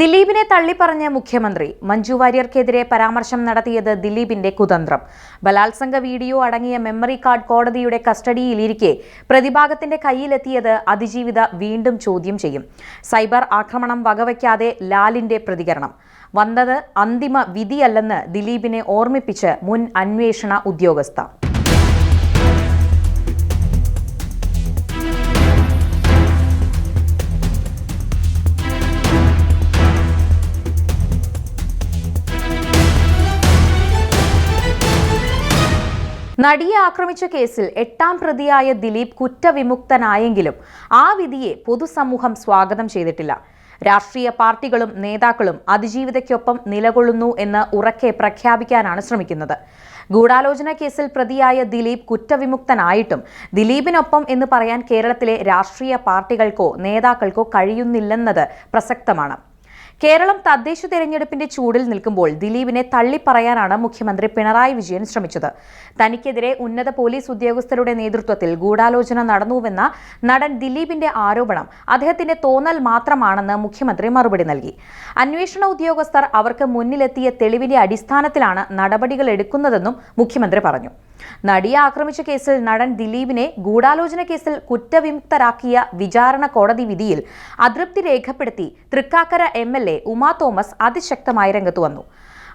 ദിലീപിനെ തള്ളിപ്പറഞ്ഞ മുഖ്യമന്ത്രി മഞ്ജു വാര്യർക്കെതിരെ പരാമർശം നടത്തിയത് ദിലീപിന്റെ കുതന്ത്രം. ബലാത്സംഗ വീഡിയോ അടങ്ങിയ മെമ്മറി കാർഡ് കോടതിയുടെ കസ്റ്റഡിയിലിരിക്കെ പ്രതിഭാഗത്തിന്റെ കയ്യിലെത്തിയത് അതിജീവിത വീണ്ടും ചോദ്യം ചെയ്യും. സൈബർ ആക്രമണം വകവയ്ക്കാതെ ലാലിന്റെ പ്രതികരണം. വന്നത് അന്തിമ വിധിയല്ലെന്ന് ദിലീപിനെ ഓർമ്മിപ്പിച്ച് മുൻ അന്വേഷണ ഉദ്യോഗസ്ഥ. നടിയെ ആക്രമിച്ച കേസിൽ എട്ടാം പ്രതിയായ ദിലീപ് കുറ്റവിമുക്തനായെങ്കിലും ആ വിധിയെ പൊതുസമൂഹം സ്വാഗതം ചെയ്തിട്ടില്ല. രാഷ്ട്രീയ പാർട്ടികളും നേതാക്കളും അതിജീവിതയ്ക്കൊപ്പം നിലകൊള്ളുന്നു എന്ന് ഉറക്കെ പ്രഖ്യാപിക്കാനാണ് ശ്രമിക്കുന്നത്. ഗൂഢാലോചന കേസിൽ പ്രതിയായ ദിലീപ് കുറ്റവിമുക്തനായിട്ടും ദിലീപിനൊപ്പം എന്ന് പറയാൻ കേരളത്തിലെ രാഷ്ട്രീയ പാർട്ടികൾക്കോ നേതാക്കൾക്കോ കഴിയുന്നില്ലെന്നത് പ്രസക്തമാണ്. കേരളം തദ്ദേശ തെരഞ്ഞെടുപ്പിന്റെ ചൂടിൽ നിൽക്കുമ്പോൾ ദിലീപിനെ തള്ളിപ്പറയാനാണ് മുഖ്യമന്ത്രി പിണറായി വിജയൻ ശ്രമിച്ചത്. തനിക്കെതിരെ ഉന്നത പോലീസ് ഉദ്യോഗസ്ഥരുടെ നേതൃത്വത്തിൽ ഗൂഢാലോചന നടന്നുവെന്ന നടൻ ദിലീപിന്റെ ആരോപണം അദ്ദേഹത്തിന്റെ തോന്നൽ മാത്രമാണെന്ന് മുഖ്യമന്ത്രി മറുപടി നൽകി. അന്വേഷണ ഉദ്യോഗസ്ഥർ അവർക്ക് മുന്നിലെത്തിയ തെളിവിന്റെ അടിസ്ഥാനത്തിലാണ് നടപടികൾ എടുക്കുന്നതെന്നും മുഖ്യമന്ത്രി പറഞ്ഞു. നടിയെ ആക്രമിച്ച കേസിൽ നടൻ ദിലീപിനെ ഗൂഢാലോചന കേസിൽ കുറ്റവിമുക്തരാക്കിയ വിചാരണ കോടതി വിധിയിൽ അതൃപ്തി രേഖപ്പെടുത്തി Thrikkakara M L A Uma Thomas അതിശക്തമായി രംഗത്തു വന്നു.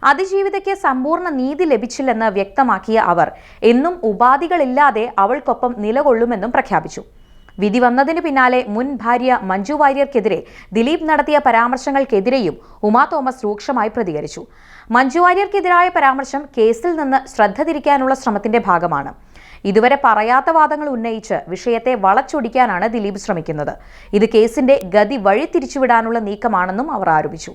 അതിജീവിതയ്ക്ക് സമ്പൂർണ നീതി ലഭിച്ചില്ലെന്ന് വ്യക്തമാക്കിയ അവർ എന്നും ഉപാധികളില്ലാതെ അവൾക്കൊപ്പം നിലകൊള്ളുമെന്നും പ്രഖ്യാപിച്ചു. വിധി വന്നതിന് പിന്നാലെ മുൻ ഭാര്യ മഞ്ജു വാര്യർക്കെതിരെ ദിലീപ് നടത്തിയ പരാമർശങ്ങൾക്കെതിരെയും ഉമാ തോമസ് രൂക്ഷമായി പ്രതികരിച്ചു. മഞ്ജു വാര്യർക്കെതിരായ പരാമർശം കേസിൽ നിന്ന് ശ്രദ്ധ തിരിക്കാനുള്ള ശ്രമത്തിന്റെ ഭാഗമാണ്. ഇതുവരെ പറയാത്ത വാദങ്ങൾ ഉന്നയിച്ച് വിഷയത്തെ വളച്ചൊടിക്കാനാണ് ദിലീപ് ശ്രമിക്കുന്നത്. ഇത് കേസിന്റെ ഗതി വഴിതിരിച്ചുവിടാനുള്ള നീക്കമാണെന്നും അവർ ആരോപിച്ചു.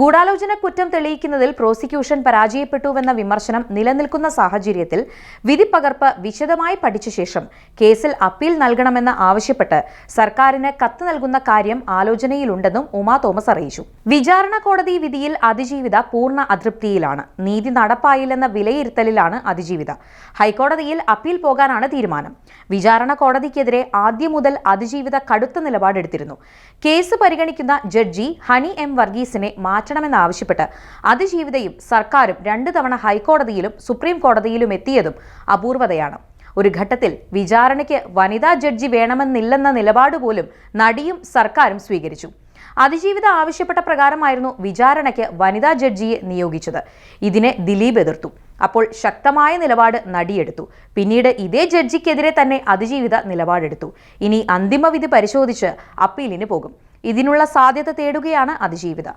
ഗൂഢാലോചന കുറ്റം തെളിയിക്കുന്നതിൽ പ്രോസിക്യൂഷൻ പരാജയപ്പെട്ടുവെന്ന വിമർശനം നിലനിൽക്കുന്ന സാഹചര്യത്തിൽ വിധി പകർപ്പ് വിശദമായി പഠിച്ച ശേഷം കേസിൽ അപ്പീൽ നൽകണമെന്ന് ആവശ്യപ്പെട്ട് സർക്കാരിന് കത്ത് നൽകുന്ന കാര്യം ആലോചനയിലുണ്ടെന്നും ഉമാ തോമസ് അറിയിച്ചു. വിചാരണ കോടതി വിധിയിൽ അതിജീവിത പൂർണ അതൃപ്തിയിലാണ്. നീതി നടപ്പായില്ലെന്ന വിലയിരുത്തലിലാണ് അതിജീവിത. ഹൈക്കോടതിയിൽ അപ്പീൽ പോകാനാണ് തീരുമാനം. വിചാരണ കോടതിക്കെതിരെ ആദ്യം മുതൽ അതിജീവിത കടുത്ത നിലപാടെടുത്തിരുന്നു. കേസ് പരിഗണിക്കുന്ന ജഡ്ജി ഹണി എം വർഗീസിനെ മാറ്റണമെന്നാവശ്യപ്പെട്ട് അതിജീവിതയും സർക്കാരും രണ്ടു തവണ ഹൈക്കോടതിയിലും സുപ്രീം കോടതിയിലും എത്തിയതും അപൂർവതയാണ്. ഒരു ഘട്ടത്തിൽ വിചാരണയ്ക്ക് വനിതാ ജഡ്ജി വേണമെന്നില്ലെന്ന നിലപാട് പോലും നടിയും സർക്കാരും സ്വീകരിച്ചു. അതിജീവിത ആവശ്യപ്പെട്ട പ്രകാരമായിരുന്നു വിചാരണയ്ക്ക് വനിതാ ജഡ്ജിയെ നിയോഗിച്ചത്. ഇതിനെ ദിലീപ് എതിർത്തു. അപ്പോൾ ശക്തമായ നിലപാട് നടിയെടുത്തു. പിന്നീട് ഇതേ ജഡ്ജിക്കെതിരെ തന്നെ അതിജീവിത നിലപാടെടുത്തു. ഇനി അന്തിമവിധി പരിശോധിച്ച് അപ്പീലിന് പോകും. ഇതിനുള്ള സാധ്യത തേടുകയാണ് അതിജീവിത.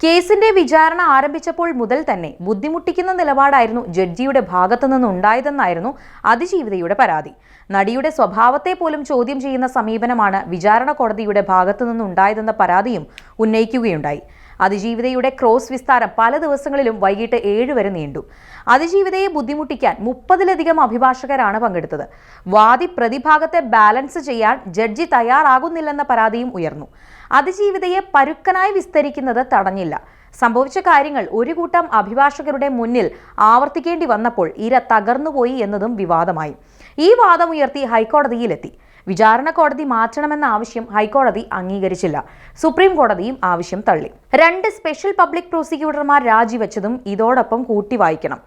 കേസിന്റെ വിചാരണ ആരംഭിച്ചപ്പോൾ മുതൽ തന്നെ ബുദ്ധിമുട്ടിക്കുന്ന നിലപാടായിരുന്നു ജഡ്ജിയുടെ ഭാഗത്തു നിന്നുണ്ടായതെന്നായിരുന്നു അതിജീവിതയുടെ പരാതി. നടിയുടെ സ്വഭാവത്തെ പോലും ചോദ്യം ചെയ്യുന്ന സമീപനമാണ് വിചാരണ കോടതിയുടെ ഭാഗത്തു നിന്നുണ്ടായതെന്ന പരാതിയും ഉന്നയിക്കുകയുണ്ടായി. അതിജീവിതയുടെ ക്രോസ് വിസ്താരം പല ദിവസങ്ങളിലും വൈകിട്ട് ഏഴ് വരെ നീണ്ടു. അതിജീവിതയെ ബുദ്ധിമുട്ടിക്കാൻ മുപ്പതിലധികം അഭിഭാഷകരാണ് പങ്കെടുത്തത്. വാദി പ്രതിഭാഗത്തെ ബാലൻസ് ചെയ്യാൻ ജഡ്ജി തയ്യാറാകുന്നില്ലെന്ന പരാതിയും ഉയർന്നു. അതിജീവിതയെ പരുക്കനായി വിസ്തരിക്കുന്നത് തടഞ്ഞില്ല. സംഭവിച്ച കാര്യങ്ങൾ ഒരു കൂട്ടം അഭിഭാഷകരുടെ മുന്നിൽ ആവർത്തിക്കേണ്ടി വന്നപ്പോൾ ഇര തകർന്നുപോയി എന്നതും വിവാദമായി. ഈ വാദമുയർത്തി ഹൈക്കോടതിയിലെത്തി. വിചാരണ കോടതി മാറ്റണമെന്ന ആവശ്യം ഹൈക്കോടതി അംഗീകരിച്ചില്ല. സുപ്രീം കോടതിയും ആവശ്യം തള്ളി. രണ്ട് സ്പെഷ്യൽ പബ്ലിക് പ്രോസിക്യൂട്ടർമാർ രാജിവെച്ചതും ഇതോടൊപ്പം കൂട്ടി വായിക്കണം.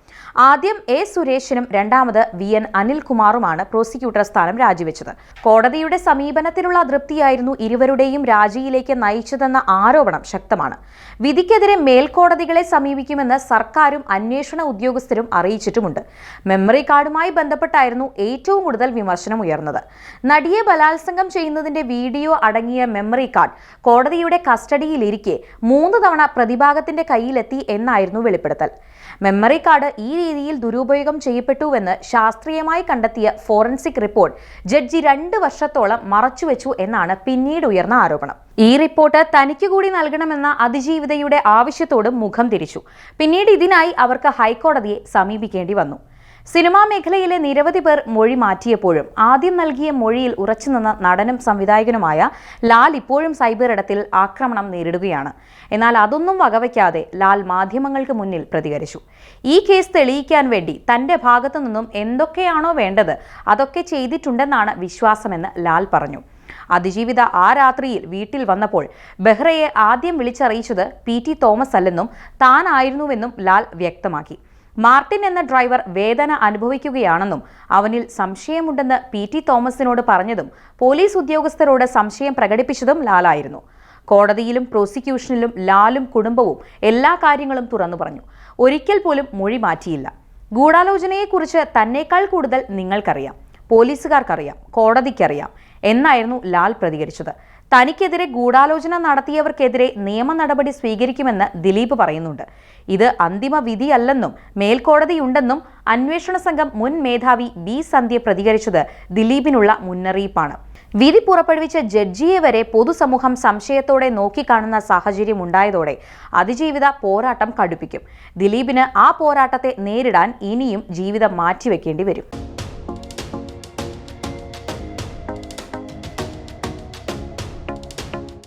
ആദ്യം എ സുരേഷിനും രണ്ടാമത് വി എൻ അനിൽകുമാറുമാണ് പ്രോസിക്യൂട്ടർ സ്ഥാനം രാജിവെച്ചത്. കോടതിയുടെ സമീപനത്തിലുള്ള അതൃപ്തിയായിരുന്നു ഇരുവരുടെയും രാജിയിലേക്ക് നയിച്ചതെന്ന ആരോപണം ശക്തമാണ്. വിധിക്കെതിരെ മേൽക്കോടതികളെ സമീപിക്കുമെന്ന് സർക്കാരും അന്വേഷണ ഉദ്യോഗസ്ഥരും അറിയിച്ചിട്ടുമുണ്ട്. മെമ്മറി കാർഡുമായി ബന്ധപ്പെട്ടായിരുന്നു ഏറ്റവും കൂടുതൽ വിമർശനം ഉയർന്നത്. നടിയെ ബലാത്സംഗം ചെയ്യുന്നതിന്റെ വീഡിയോ അടങ്ങിയ മെമ്മറി കാർഡ് കോടതിയുടെ കസ്റ്റഡിയിലിരിക്കെ മൂന്ന് തവണ പ്രതിഭാഗത്തിന്റെ കയ്യിലെത്തി എന്നായിരുന്നു വെളിപ്പെടുത്തൽ. മെമ്മറി കാർഡ് ഈ രീതിയിൽ ദുരുപയോഗം ചെയ്യപ്പെട്ടുവെന്ന് ശാസ്ത്രീയമായി കണ്ടെത്തിയ ഫോറൻസിക് റിപ്പോർട്ട് ജഡ്ജി രണ്ട് വർഷത്തോളം മറച്ചുവെച്ചു എന്നാണ് പിന്നീട് ഉയർന്ന ആരോപണം. ഈ റിപ്പോർട്ട് തനിക്ക് കൂടി നൽകണമെന്ന അതിജീവിതയുടെ ആവശ്യത്തോടും മുഖം തിരിച്ചു. പിന്നീട് ഇതിനായി അവർക്ക് ഹൈക്കോടതിയെ സമീപിക്കേണ്ടി വന്നു. സിനിമാ മേഖലയിലെ നിരവധി പേർ മൊഴി മാറ്റിയപ്പോഴും ആദ്യം നൽകിയ മൊഴിയിൽ ഉറച്ചുനിന്ന നടനും സംവിധായകനുമായ ലാൽ ഇപ്പോഴും സൈബർ ഇടത്തിൽ ആക്രമണം നേരിടുകയാണ്. എന്നാൽ അതൊന്നും വകവയ്ക്കാതെ ലാൽ മാധ്യമങ്ങൾക്ക് മുന്നിൽ പ്രതികരിച്ചു. ഈ കേസ് തെളിയിക്കാൻ വേണ്ടി തന്റെ ഭാഗത്തു നിന്നും എന്തൊക്കെയാണോ വേണ്ടത് അതൊക്കെ ചെയ്തിട്ടുണ്ടെന്നാണ് വിശ്വാസമെന്ന് ലാൽ പറഞ്ഞു. അതിജീവിത ആ രാത്രിയിൽ വീട്ടിൽ വന്നപ്പോൾ ബെഹ്റയെ ആദ്യം വിളിച്ചറിയിച്ചത് പി ടി തോമസ് അല്ലെന്നും താനായിരുന്നുവെന്നും ലാൽ വ്യക്തമാക്കി. മാർട്ടിൻ എന്ന ഡ്രൈവർ വേദന അനുഭവിക്കുകയാണെന്നും അവനിൽ സംശയമുണ്ടെന്ന് പി ടി തോമസിനോട് പറഞ്ഞതും പോലീസ് ഉദ്യോഗസ്ഥരോട് സംശയം പ്രകടിപ്പിച്ചതും ലാലായിരുന്നു. കോടതിയിലും പ്രോസിക്യൂഷനിലും ലാലും കുടുംബവും എല്ലാ കാര്യങ്ങളും തുറന്നു പറഞ്ഞു. ഒരിക്കൽ പോലും മൊഴി മാറ്റിയില്ല. ഗൂഢാലോചനയെക്കുറിച്ച് തന്നേക്കാൾ കൂടുതൽ നിങ്ങൾക്കറിയാം. പോലീസുകാർക്കറിയാം. കോടതിക്കറിയാം. എന്നായിരുന്നു ലാൽ പ്രതികരിച്ചത്. തനിക്കെതിരെ ഗൂഢാലോചന നടത്തിയവർക്കെതിരെ നിയമ നടപടി സ്വീകരിക്കുമെന്ന് ദിലീപ് പറയുന്നുണ്ട്. ഇത് അന്തിമ വിധിയല്ലെന്നും മേൽക്കോടതിയുണ്ടെന്നും അന്വേഷണ സംഘം മുൻ മേധാവി ബി സന്ധ്യ പ്രതികരിച്ചത് ദിലീപിനുള്ള മുന്നറിയിപ്പാണ്. വിധി പുറപ്പെടുവിച്ച ജഡ്ജിയെ വരെ പൊതുസമൂഹം സംശയത്തോടെ നോക്കിക്കാണുന്ന സാഹചര്യം ഉണ്ടായതോടെ അതിജീവിത പോരാട്ടം കടുപ്പിക്കും. ദിലീപിന് ആ പോരാട്ടത്തെ നേരിടാൻ ഇനിയും ജീവിതം മാറ്റിവെക്കേണ്ടി വരും.